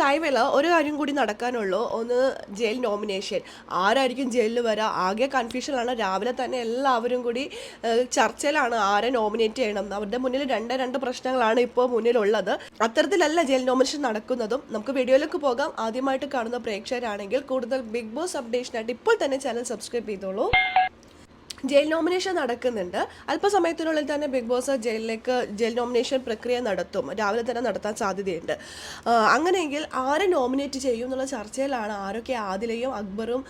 ലൈവിൽ ഒരു കാര്യം കൂടി നടക്കാനുള്ളൂ. ഒന്ന് ജയിൽ നോമിനേഷൻ ആരായിരിക്കും ജയിലിൽ വരാ? ആകെ കൺഫ്യൂഷനാണ് രാവിലെ തന്നെ എല്ലാവരും കൂടി ചർച്ചയിലാണ് ആരെ നോമിനേറ്റ് ചെയ്യണം. അവരുടെ മുന്നിൽ രണ്ട് രണ്ട് പ്രശ്നങ്ങളാണ് ഇപ്പോൾ മുന്നിലുള്ളത്. അത്തരത്തിലല്ല ജയിൽ നോമിനേഷൻ നടക്കുന്നതും. നമുക്ക് വീഡിയോയിലേക്ക് പോകാം. ആദ്യമായിട്ട് കാണുന്ന പ്രേക്ഷകരാണെങ്കിൽ കൂടുതൽ ബിഗ് ബോസ് അപ്ഡേഷനായിട്ട് ഇപ്പോൾ തന്നെ ചാനൽ സബ്സ്ക്രൈബ് ചെയ്തോളൂ. ജയിൽ നോമിനേഷൻ നടക്കുന്നുണ്ട്. അല്പസമയത്തിനുള്ളിൽ തന്നെ ബിഗ് ബോസ് ജയിലിലേക്ക് ജയിൽ നോമിനേഷൻ പ്രക്രിയ നടത്തും. രാവിലെ തന്നെ നടത്താൻ സാധ്യതയുണ്ട്. അങ്ങനെയെങ്കിൽ ആരെ നോമിനേറ്റ് ചെയ്യും എന്നുള്ള ചർച്ചയിലാണ് ആരൊക്കെ ആദിലയും അക്ബറും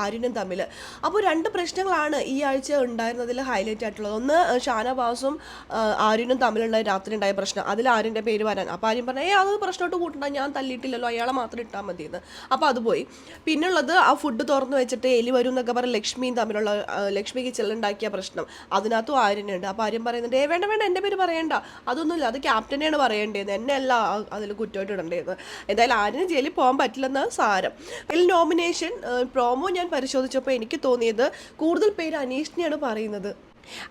ആര്യനും തമ്മിൽ. അപ്പോൾ രണ്ട് പ്രശ്നങ്ങളാണ് ഈ ആഴ്ച ഉണ്ടായിരുന്നതിൽ ഹൈലൈറ്റ് ആയിട്ടുള്ളത്. ഒന്ന് ഷാനവാസും ആര്യനും തമ്മിലുള്ള രാത്രി ഉണ്ടായ പ്രശ്നം. അതിൽ ആര്യന്റെ പേര് വരാൻ. അപ്പോൾ ആര്യം പറഞ്ഞു ഏ അത് പ്രശ്നമായിട്ട് കൂട്ടണ്ട. ഞാൻ തല്ലിയിട്ടില്ലല്ലോ അയാളെ മാത്രം ഇട്ടാൽ മതി എന്ന് അപ്പോൾ അത് പോയി. പിന്നുള്ളത് ആ ഫുഡ് തുറന്നു വെച്ചിട്ട് എലി വരും എന്നൊക്കെ പറഞ്ഞ് ലക്ഷ്മിയും തമ്മിലുള്ള ആ, ലക്ഷ്മിക്ക് ചെല്ലുണ്ടാക്കിയ പ്രശ്നം. അതിനകത്തും ആര്യനുണ്ട്. അപ്പോൾ ആര്യൻ പറയുന്നുണ്ട് ഏ വേണ്ട വേണ്ട എന്റെ പേര് പറയണ്ട. അതൊന്നുമില്ല അത് ക്യാപ്റ്റനെയാണ് പറയേണ്ടത് എന്നെ അല്ല അതിൽ കുറ്റമായിട്ട് ഇടേണ്ടത് എന്തായാലും ആര്യന് ജയിലിൽ പോകാൻ പറ്റില്ലെന്ന് സാരം. ഇതിൽ നോമിനേഷൻ പ്രോമോ ഞാൻ പരിശോധിച്ചപ്പോൾ എനിക്ക് തോന്നിയത് കൂടുതൽ പേര് അനീഷിനെയാണ് പറയുന്നത്.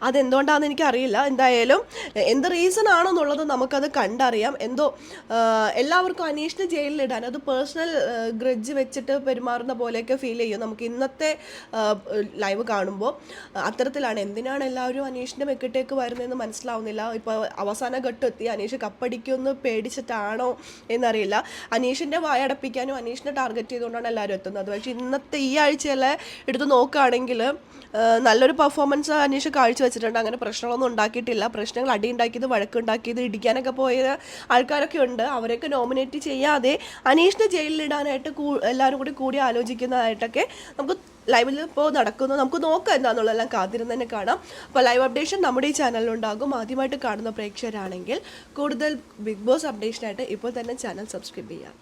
അതെന്തുകൊണ്ടാണെന്ന് എനിക്കറിയില്ല. എന്തായാലും എന്ത് റീസൺ ആണെന്നുള്ളത് നമുക്കത് കണ്ടറിയാം. എന്തോ എല്ലാവർക്കും അനീഷിനെ ജയിലിലിടാൻ അത് പേഴ്സണൽ ഗ്രഡ്ജ് വെച്ചിട്ട് പെരുമാറുന്ന പോലെയൊക്കെ ഫീൽ ചെയ്യും. നമുക്ക് ഇന്നത്തെ ലൈവ് കാണുമ്പോൾ അത്തരത്തിലാണ്. എന്തിനാണ് എല്ലാവരും അനീഷിന്റെ മെക്കിട്ടേക്ക് വരുന്നതെന്ന് മനസ്സിലാവുന്നില്ല. ഇപ്പോൾ അവസാന ഘട്ടം എത്തി അനീഷ് കപ്പടിക്കുമെന്ന് പേടിച്ചിട്ടാണോ എന്നറിയില്ല. അനീഷിന്റെ വായടപ്പിക്കാനും അനീഷിനെ ടാർഗറ്റ് ചെയ്തുകൊണ്ടാണ് എല്ലാവരും എത്തുന്നത്. പക്ഷേ ഇന്നത്തെ ഈ ആഴ്ചയിലെ എടുത്ത് നോക്കുകയാണെങ്കിൽ നല്ലൊരു പെർഫോമൻസ് അനീഷ് കാഴ്ചവെച്ചിട്ടുണ്ട്. അങ്ങനെ പ്രശ്നങ്ങളൊന്നും ഉണ്ടാക്കിയിട്ടില്ല. പ്രശ്നങ്ങൾ അടി ഉണ്ടാക്കിയത് വഴക്കുണ്ടാക്കിയത് ഇടിക്കാനൊക്കെ പോയ ആൾക്കാരൊക്കെ ഉണ്ട്. അവരെയൊക്കെ നോമിനേറ്റ് ചെയ്യാതെ അനീഷിനെ ജയിലിലിടാനായിട്ട് എല്ലാവരും കൂടി കൂടി ആലോചിക്കുന്നതായിട്ടൊക്കെ നമുക്ക് ലൈവിൽ ഇപ്പോൾ നടക്കുന്നു. നമുക്ക് നോക്കാം എന്താണെന്നുള്ളതെല്ലാം കാത്തിരുന്ന് തന്നെ കാണാം. അപ്പോൾ ലൈവ് അപ്ഡേഷൻ നമ്മുടെ ഈ ചാനലിലുണ്ടാകും ആദ്യമായിട്ട് കാണുന്ന പ്രേക്ഷകരാണെങ്കിൽ കൂടുതൽ ബിഗ് ബോസ് അപ്ഡേഷനായിട്ട് ഇപ്പോൾ തന്നെ ചാനൽ സബ്സ്ക്രൈബ് ചെയ്യാം.